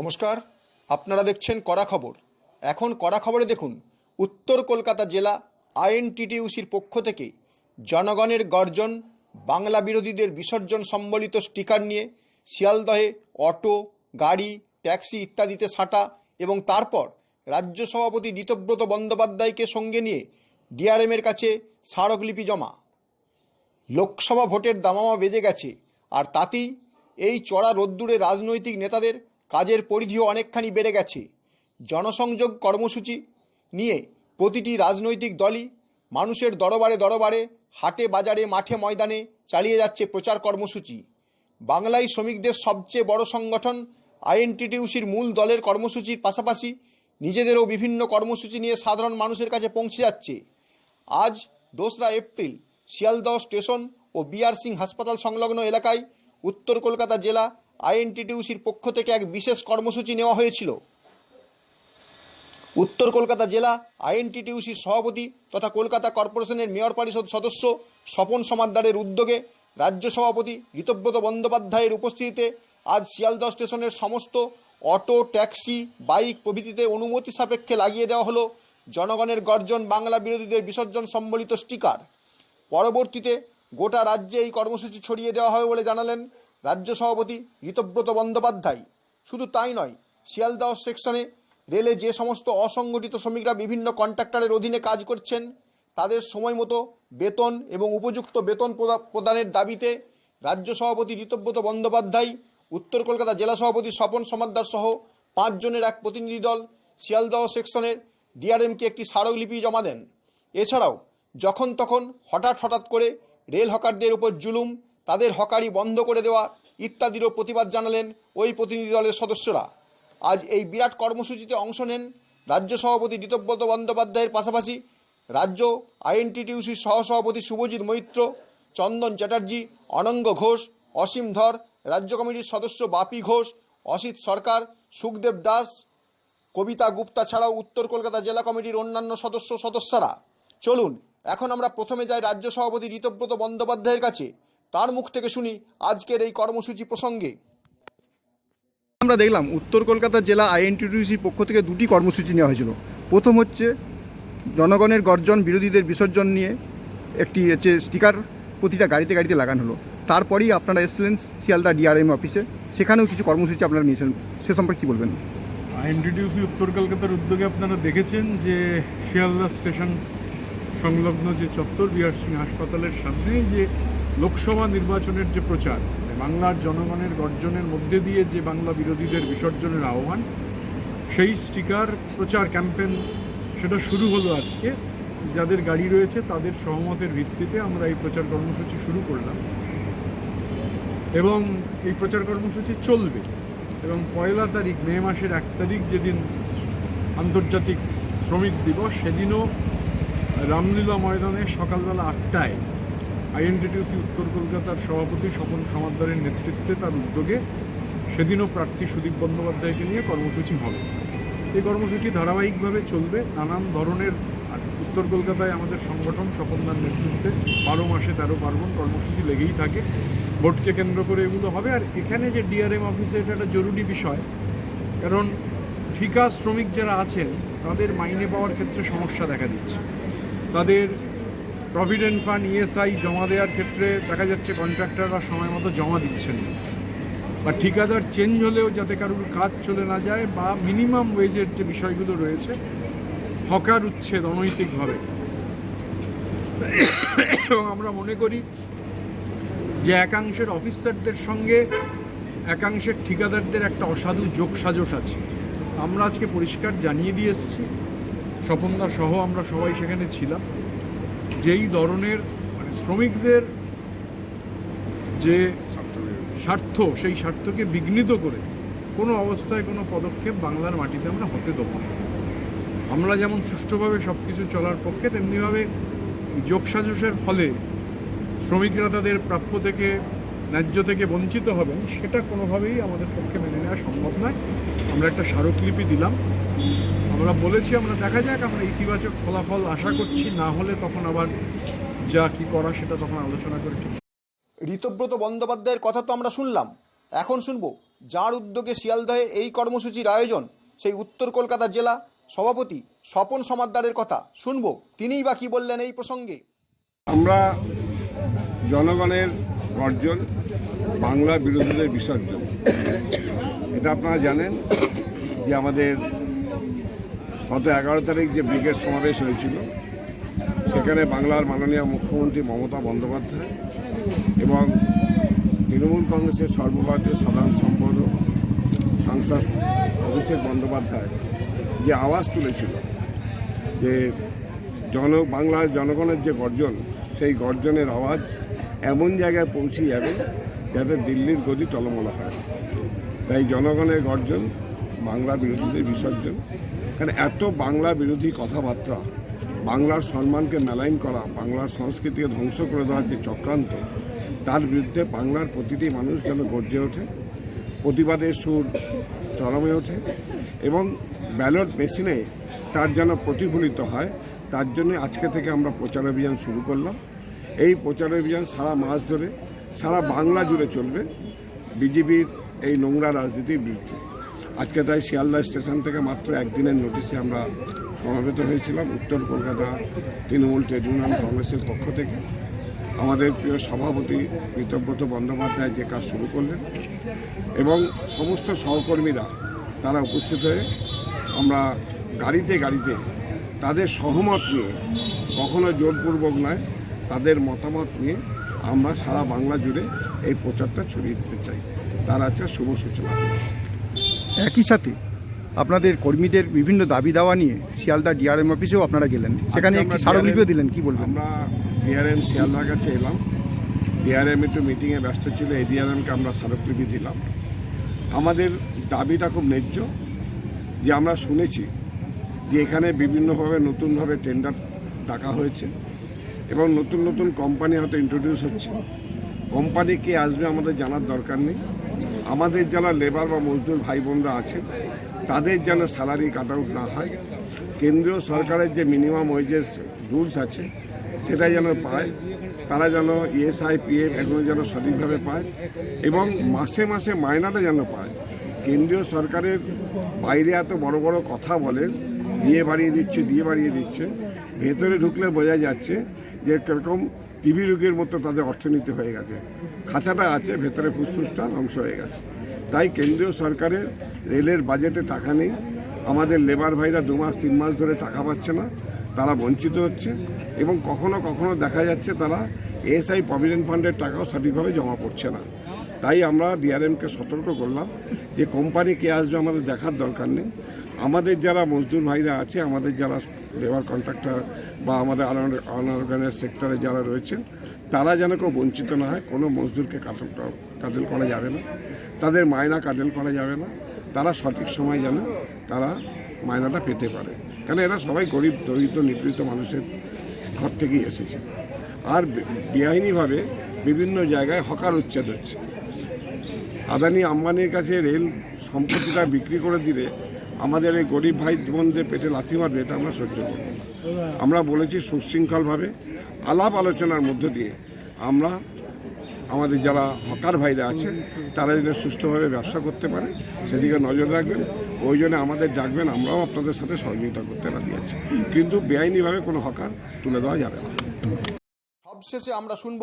নমস্কার, আপনারা দেখছেন কড়া খবর। এখন কড়া খবরে দেখুন, উত্তর কলকাতা জেলা আইএনটিটিউসির পক্ষ থেকে জনগণের গর্জন, বাংলা বিরোধীদের বিসর্জন সম্বলিত স্টিকার নিয়ে শিয়ালদহে অটো, গাড়ি, ট্যাক্সি ইত্যাদিতে সাঁটা এবং তারপর রাজ্য সভাপতি ঋতব্রত বন্দ্যোপাধ্যায়কে সঙ্গে নিয়ে ডিআরএমের কাছে স্মারকলিপি জমা। লোকসভা ভোটের দামামা বেজে গেছে, আর তাতেই এই চড়া রোদ্দুরে রাজনৈতিক নেতাদের কাজের পরিধিও অনেকখানি বেড়ে গেছে। জনসংযোগ কর্মসূচি নিয়ে প্রতিটি রাজনৈতিক দলই মানুষের দরবারে দরবারে, হাটে বাজারে, মাঠে ময়দানে চালিয়ে যাচ্ছে প্রচার কর্মসূচি। বাংলায় শ্রমিকদের সবচেয়ে বড় সংগঠন আইএনটিটিউসির মূল দলের কর্মসূচির পাশাপাশি নিজেদেরও বিভিন্ন কর্মসূচি নিয়ে সাধারণ মানুষের কাছে পৌঁছে যাচ্ছে। আজ দোসরা এপ্রিল, শিয়ালদহ স্টেশন ও বিআর সিং হাসপাতাল সংলগ্ন এলাকায় উত্তর কলকাতা জেলা আইএনটিটিউসির পক্ষ থেকে এক বিশেষ কর্মসূচি নেওয়া হয়েছিল। উত্তর কলকাতা জেলা আইএনটিটিউসির সভাপতি তথা কলকাতা কর্পোরেশনের মেয়র পরিষদ সদস্য স্বপন সমাদ্দারের উদ্যোগে রাজ্য সভাপতি ঋতব্রত বন্দ্যোপাধ্যায়ের উপস্থিতিতে আজ শিয়ালদহ স্টেশনের সমস্ত অটো, ট্যাক্সি, বাইক প্রভৃতিতে অনুমতি সাপেক্ষে লাগিয়ে দেওয়া হলো জনগণের গর্জন বাংলা বিরোধীদের বিসর্জন সম্বলিত স্টিকার। পরবর্তীতে গোটা রাজ্যে এই কর্মসূচি ছড়িয়ে দেওয়া হবে বলে জানালেন রাজ্য সভাপতি ঋতব্রত বন্দ্যোপাধ্যায়। শুধু তাই নয়, শিয়ালদহ সেকশনে রেলে যে সমস্ত অসংগঠিত শ্রমিকরা বিভিন্ন কন্ট্রাক্টরের অধীনে কাজ করছেন, তাদের সময় মতো বেতন এবং উপযুক্ত বেতন প্রদা- প্রদানের দাবিতে রাজ্য সভাপতি ঋতব্রত বন্দ্যোপাধ্যায়, উত্তর কলকাতা জেলা সভাপতি স্বপন সমাদ্দার সহ পাঁচজনের এক প্রতিনিধি দল শিয়ালদহ সেকশনের ডিআরএমকে একটি স্মারকলিপি জমা দেন। এছাড়াও, যখন তখন হঠাৎ হঠাৎ করে রেল হকারদের উপর জুলুম তাদের হকারি বন্ধ করে দেওয়া ইত্যাদিরও প্রতিবাদ জানালেন ওই প্রতিনিধি দলের সদস্যরা। আজ এই বিরাট কর্মসূচিতে অংশ নেন রাজ্য সভাপতি ঋতব্রত বন্দ্যোপাধ্যায়ের পাশাপাশি রাজ্য আইএনটিটিউসির সহসভাপতি শুভজিৎ মৈত্র, চন্দন চ্যাটার্জি, অনঙ্গ ঘোষ, অসীম ধর, রাজ্য কমিটির সদস্য বাপি ঘোষ, অসিত সরকার, সুখদেব দাস, কবিতা গুপ্তা ছাড়াও উত্তর কলকাতা জেলা কমিটির অন্যান্য সদস্য সদস্যরা। চলুন, এখন আমরা প্রথমে যাই রাজ্য সভাপতি ঋতব্রত বন্দ্যোপাধ্যায়ের কাছে। তার মুখ থেকে শুনি আজকের এই কর্মসূচি প্রসঙ্গে। আমরা দেখলাম উত্তর কলকাতা জেলা আইএনটিটিউসির পক্ষ থেকে দুটি কর্মসূচি নেওয়া হয়েছিল। প্রথম হচ্ছে জনগণের গর্জন বিরোধীদের বিসর্জন নিয়ে একটি হচ্ছে স্টিকার প্রতিটা গাড়িতে গাড়িতে লাগানো হলো। তারপরেই আপনারা এসছিলেন শিয়ালদা ডিআরএম অফিসে। সেখানেও কিছু কর্মসূচি আপনারা নিয়েছেন সে সম্পর্কে কী বলবেন? আইএনটিটিউসি উত্তর কলকাতার উদ্যোগে আপনারা দেখেছেন যে শিয়ালদা স্টেশন সংলগ্ন যে চত্বর বিহার সিং হাসপাতালের সামনে যে লোকসভা নির্বাচনের যে প্রচার বাংলার জনগণের গর্জনের মধ্যে দিয়ে যে বাংলা বিরোধীদের বিসর্জনের আহ্বান, সেই স্টিকার প্রচার ক্যাম্পেন সেটা শুরু হলো আজকে। যাদের গাড়ি রয়েছে, তাদের সহমতের ভিত্তিতে আমরা এই প্রচার কর্মসূচি শুরু করলাম। এবং এই প্রচার কর্মসূচি চলবে। এবং পয়লা তারিখ, মে মাসের এক তারিখ যেদিন আন্তর্জাতিক শ্রমিক দিবস, সেদিনও রামলীলা ময়দানে সকালবেলা আটটায় আইএনটিটিউসি উত্তর কলকাতার সভাপতি স্বপন সমাদ্দারের নেতৃত্বে তার উদ্যোগে সেদিনও প্রার্থী সুদীপ বন্দ্যোপাধ্যায়কে নিয়ে কর্মসূচি হবে। এই কর্মসূচি ধারাবাহিকভাবে চলবে নানান ধরনের উত্তর কলকাতায় আমাদের সংগঠন স্বপনদার নেতৃত্বে বারো মাসে তেরো পার্বণ কর্মসূচি লেগেই থাকে। ভোটকে কেন্দ্র করে এগুলো হবে আর এখানে যে ডিআরএম অফিসে এটা একটা জরুরি বিষয়। কারণ ঠিকা শ্রমিক যারা আছেন তাদের মাইনে পাওয়ার ক্ষেত্রে সমস্যা দেখা দিচ্ছে। তাদের প্রভিডেন্ট ফান্ড ইএসআই জমা দেওয়ার ক্ষেত্রে দেখা যাচ্ছে কন্ট্রাক্টররা সময় মতো জমা দিচ্ছেন না। বা ঠিকাদার চেঞ্জ হলেও যাতে কারোর কাজ চলে না যায় বা মিনিমাম ওয়েজের যে বিষয়গুলো রয়েছে, হকার উচ্ছেদ অনৈতিকভাবে। এবং আমরা মনে করি যে একাংশের অফিসারদের সঙ্গে একাংশের ঠিকাদারদের একটা অসাধু যোগসাজশ আছে। আমরা আজকে পরিষ্কার জানিয়ে দিয়ে এসেছি। স্বপনদা সহ আমরা সবাই সেখানে ছিলাম। যেই ধরনের মানে শ্রমিকদের যে স্বার্থ, সেই স্বার্থকে বিঘ্নিত করে কোনো অবস্থায় কোনো পদক্ষেপ বাংলার মাটিতে আমরা হতে দেবো না। আমরা যেমন সুষ্ঠুভাবে সব কিছু চলার পক্ষে, তেমনিভাবে যোগসাজসের ফলে শ্রমিকরা তাদের প্রাপ্য থেকে, ন্যায্য থেকে বঞ্চিত হবেন সেটা কোনোভাবেই আমাদের পক্ষে মেনে নেওয়া সম্ভব নয়। আমরা একটা স্মারকলিপি দিলাম। আমরা বলেছি আমরা দেখা যাক আমরা ইতিবাচক ফলাফল আশা করছি না হলে তখন আবার যা কি করা সেটা তখন আলোচনা করে ঋতব্রত বন্দ্যোপাধ্যায়ের কথা তো আমরা শুনলাম। এখন শুনব যার উদ্যোগে শিয়ালদহে এই কর্মসূচির আয়োজন সেই উত্তর কলকাতা জেলা সভাপতি স্বপন সমাদ্দারের কথা। শুনব তিনিই বা কি বললেন এই প্রসঙ্গে। আমরা জনগণের গর্জন বাংলা বিরোধীদের বিসর্জন। এটা আপনারা জানেন যে আমাদের গত এগারো তারিখ যে ব্রিগেড সমাবেশ হয়েছিল, সেখানে বাংলার মাননীয় মুখ্যমন্ত্রী মমতা বন্দ্যোপাধ্যায় এবং তৃণমূল কংগ্রেসের সর্বভারতীয় সাধারণ সম্পাদক সাংসদ অভিষেক বন্দ্যোপাধ্যায় যে আওয়াজ তুলেছিল যে জন, বাংলার জনগণের যে গর্জন, সেই গর্জনের আওয়াজ এমন জায়গায় পৌঁছে যাবে যাতে দিল্লির গদি টলমল হয়। তাই জনগণের গর্জন বাংলা বিরোধীদের বিসর্জন। কারণ এত বাংলা বিরোধী কথাবার্তা, বাংলার সম্মানকে মেলাইন করা, বাংলার সংস্কৃতিকে ধ্বংস করে দেওয়ার যে চক্রান্ত, তার বিরুদ্ধে বাংলার প্রতিটি মানুষ যেন গর্জে ওঠে প্রতিবাদের সুর চরমে ওঠে এবং ব্যালট মেশিনে তার যেন প্রতিফলিত হয়, তার জন্য আজকে থেকে আমরা প্রচার অভিযান শুরু করলাম। এই প্রচার অভিযান সারা মাস ধরে, সারা বাংলা জুড়ে চলবে, বিজেপির এই নোংরা রাজনীতির বিরুদ্ধে। আজকে তাই শিয়ালদা স্টেশন থেকে মাত্র একদিনের নোটিশে আমরা সমাবেত হয়েছিলাম। উত্তর কলকাতা তৃণমূল ট্রেড ইউনিয়ন কংগ্রেসের পক্ষ থেকে। আমাদের প্রিয় সভাপতি মিতব্রত বন্দ্যোপাধ্যায় যে কাজ শুরু করলেন এবং সমস্ত সহকর্মীরা তারা উপস্থিত হয়ে আমরা গাড়িতে গাড়িতে তাদের সহমত নিয়ে, কখনো জোরপূর্বক নয়, তাদের মতামত নিয়ে আমরা সারা বাংলা জুড়ে এই প্রচারটা ছড়িয়ে দিতে চাই। তার আছে শুভ সূচনা। একই সাথে আপনাদের কর্মীদের বিভিন্ন দাবি দাওয়া নিয়ে শিয়ালদা ডিআরএম অফিসেও আপনারা গেলেন। সেখানে একটি স্মারকলিপিও দিলেন কি বলবেন? আমরা ডিআরএম শিয়ালদার কাছে এলাম। ডিআরএম একটু মিটিংয়ে ব্যস্ত ছিল এই ডিআরএমকে আমরা স্মারকলিপি দিলাম। আমাদের দাবিটা খুব ন্যায্য যে আমরা শুনেছি যে এখানে বিভিন্নভাবে নতুনভাবে টেন্ডার ডাকা হয়েছে এবং নতুন নতুন কোম্পানি হয়তো ইন্ট্রোডিউস হচ্ছে। কোম্পানি কে আসবে আমাদের জানার দরকার নেই। আমাদের যারা লেবার বা মজদুর ভাই বোনরা আছেন তাদের যেন স্যালারি কাট আউট না হয়। কেন্দ্রীয় সরকারের যে মিনিমাম ওয়েজেস রুলস আছে, সেটা যেন পায়। তারা যেন ইএসআই, পিএফ এগুলো যেন সঠিকভাবে পায় এবং মাসে মাসে মায়নাটা যেন পায়। কেন্দ্রীয় সরকারের বাইরে এত বড় বড় কথা বলেন দিয়ে বাড়িয়ে দিচ্ছে, দিয়ে বাড়িয়ে দিচ্ছে, ভেতরে ঢুকলে বোঝা যাচ্ছে যে কীরকম টিভি রোগের মতো তাদের অর্থনীতি হয়ে গেছে। খাঁচাটা আছে, ভেতরে ফুসফুসটা ধ্বংস হয়ে গেছে। তাই কেন্দ্রীয় সরকারের রেলের বাজেটে টাকা নেই। আমাদের লেবার ভাইরা দু মাস, তিন মাস ধরে টাকা পাচ্ছে না। তারা বঞ্চিত হচ্ছে এবং কখনো কখনো দেখা যাচ্ছে তারা এসআই প্রভিডেন্ট ফান্ডের টাকাও সঠিকভাবে জমা করছে না। তাই আমরা ডিআরএমকে সতর্ক করলাম যে কোম্পানি কে আসবে আমাদের দেখার দরকার নেই। আমাদের যারা মজদুর ভাইরা আছে, আমাদের যারা লেবার কন্ট্রাক্টর বা আমাদের আনঅর্গানাইজ সেক্টরে যারা রয়েছেন, তারা যেন কেউ বঞ্চিত না হয়, কোনো মজদুরকে কাটল করা যাবে না। তাদের মায়না কাটেল করা যাবে না। তারা সঠিক সময় যেন তারা মায়নাটা পেতে পারে। কেন এরা সবাই গরিব, দরিদ্র, নিপীড়িত মানুষের ঘর থেকেই এসেছে। আর বেআইনিভাবে বিভিন্ন জায়গায় হকার উচ্ছেদ হচ্ছে। আদানি আম্বানির কাছে রেল সম্পত্তিটা বিক্রি করে দিলে আমাদের এই গরিব ভাই বোনদের পেটে লাথি মারবে, এটা আমরা সহ্য করব আমরা বলেছি সুশৃঙ্খলভাবে, আলাপ আলোচনার মধ্য দিয়ে আমরা আমাদের যারা হকার ভাইরা আছেন তারা যেন সুস্থভাবে ব্যবসা করতে পারে, সেদিকে নজর রাখবেন। ওই জন্য আমাদের ডাকবেন, আমরাও আপনাদের সাথে সহযোগিতা করতে রাজি আছি। কিন্তু বেআইনিভাবে কোনো হকার তুলে দেওয়া যাবে না। সবশেষে আমরা শুনব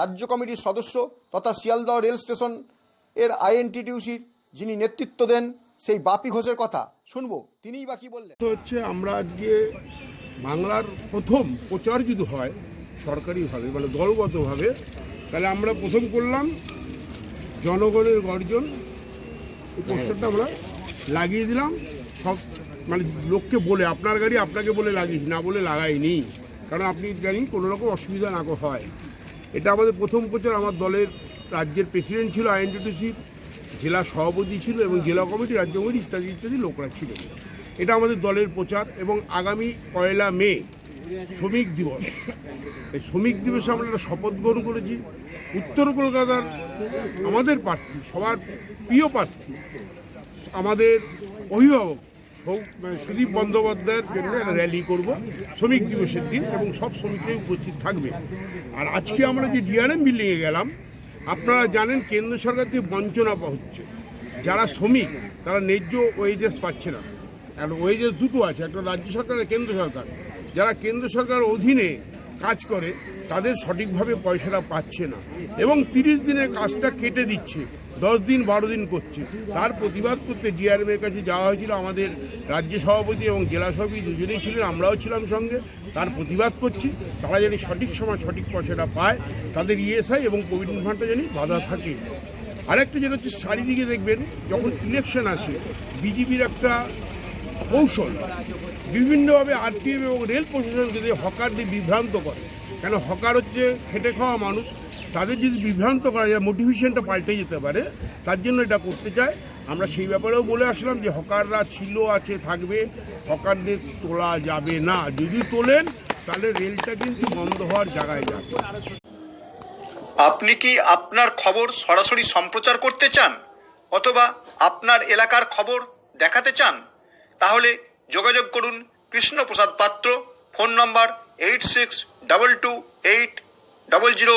রাজ্য কমিটির সদস্য তথা শিয়ালদহ রেল স্টেশনের আইএনটিটিউসির যিনি নেতৃত্ব দেন সেই বাপি ঘোষের কথা। শুনব, তিনিই বাকি বললেন? তো হচ্ছে আমরা আজকে বাংলার প্রথম প্রচার যদি হয়, সরকারিভাবে মানে দলগতভাবে, তাহলে আমরা প্রথম করলাম জনগণের গর্জন। এই পোস্টারটা আমরা লাগিয়ে দিলাম। সব মানে লোককে বলে, আপনার গাড়ি আপনাকে বলে লাগিয়েছি না বলে লাগাইনি। কারণ আপনি জানি কোনো রকম অসুবিধা না হয়। এটা আমাদের প্রথম প্রচার, আমার দলের রাজ্যের প্রেসিডেন্ট ছিল, আইএনটিটিসির। জেলা সভাপতি ছিল এবং জেলা কমিটি, রাজ্য কমিটি ইত্যাদি ইত্যাদি লোকরা ছিল। এটা আমাদের দলের প্রচার এবং আগামী পয়লা মে শ্রমিক দিবস। এই শ্রমিক দিবসে আমরা একটা শপথ গ্রহণ করেছি। উত্তর কলকাতার আমাদের প্রার্থী, সবার প্রিয় প্রার্থী, আমাদের অভিভাবক মানে সুদীপ বন্দ্যোপাধ্যায়ের জন্য একটা র্যালি করব শ্রমিক দিবসের দিন এবং সব শ্রমিকরাই উপস্থিত থাকবে। আর আজকে আমরা যে ডিআরএম বিল্ডিংয়ে গেলাম আপনারা জানেন কেন্দ্র সরকার থেকে বঞ্চনা হচ্ছে। যারা শ্রমিক, তারা ন্যায্য ওয়েজেস পাচ্ছে না। আর ওয়েজেস দুটো আছে, একটা রাজ্য সরকার কেন্দ্র সরকার। যারা কেন্দ্র সরকার অধীনে কাজ করে, তাদের সঠিকভাবে পয়সাটা পাচ্ছে না। এবং তিরিশ দিনের কাজটা কেটে দিচ্ছে। দশ দিন, বারো দিন করছে। তার প্রতিবাদ করতে ডিআরএম এর কাছে যাওয়া হয়েছিল আমাদের রাজ্য সভাপতি এবং জেলা সভাপতি দুজনেই ছিলেন, আমরাও ছিলাম সঙ্গে। তার প্রতিবাদ করছি, তারা যেন সঠিক সময় সঠিক পয়সাটা পায়, তাদের ইএসআই এবং কোভিড ফান্ডটা যেন বাধা থাকে। আরেকটা যেটা হচ্ছে, চারিদিকে দেখবেন, যখন ইলেকশন আসে বিজেপির একটা কৌশল, বিভিন্নভাবে আরপিএফ এবং রেল প্রশাসনকে দিয়ে হকারদের বিভ্রান্ত করে। কেন? হকার হচ্ছে খেটে খাওয়া মানুষ তাদের যদি বিভ্রান্ত করা যায় মোটিভেশনটা পাল্টে যেতে পারে, তার জন্য এটা করতে চায়। আমরা সেই ব্যাপারেও বলে আসলাম যে হকাররা ছিল, আছে, থাকবে, হকারদের তোলা যাবে না। যদি তোলেন, তাহলে রেলটা কিন্তু বন্ধ হওয়ার জায়গায় যাবে। আপনি কি আপনার খবর সরাসরি সম্প্রচার করতে চান? অথবা আপনার এলাকার খবর দেখাতে চান? তাহলে যোগাযোগ করুন Krishnaprasad Patra, phone number eight six double two eight double zero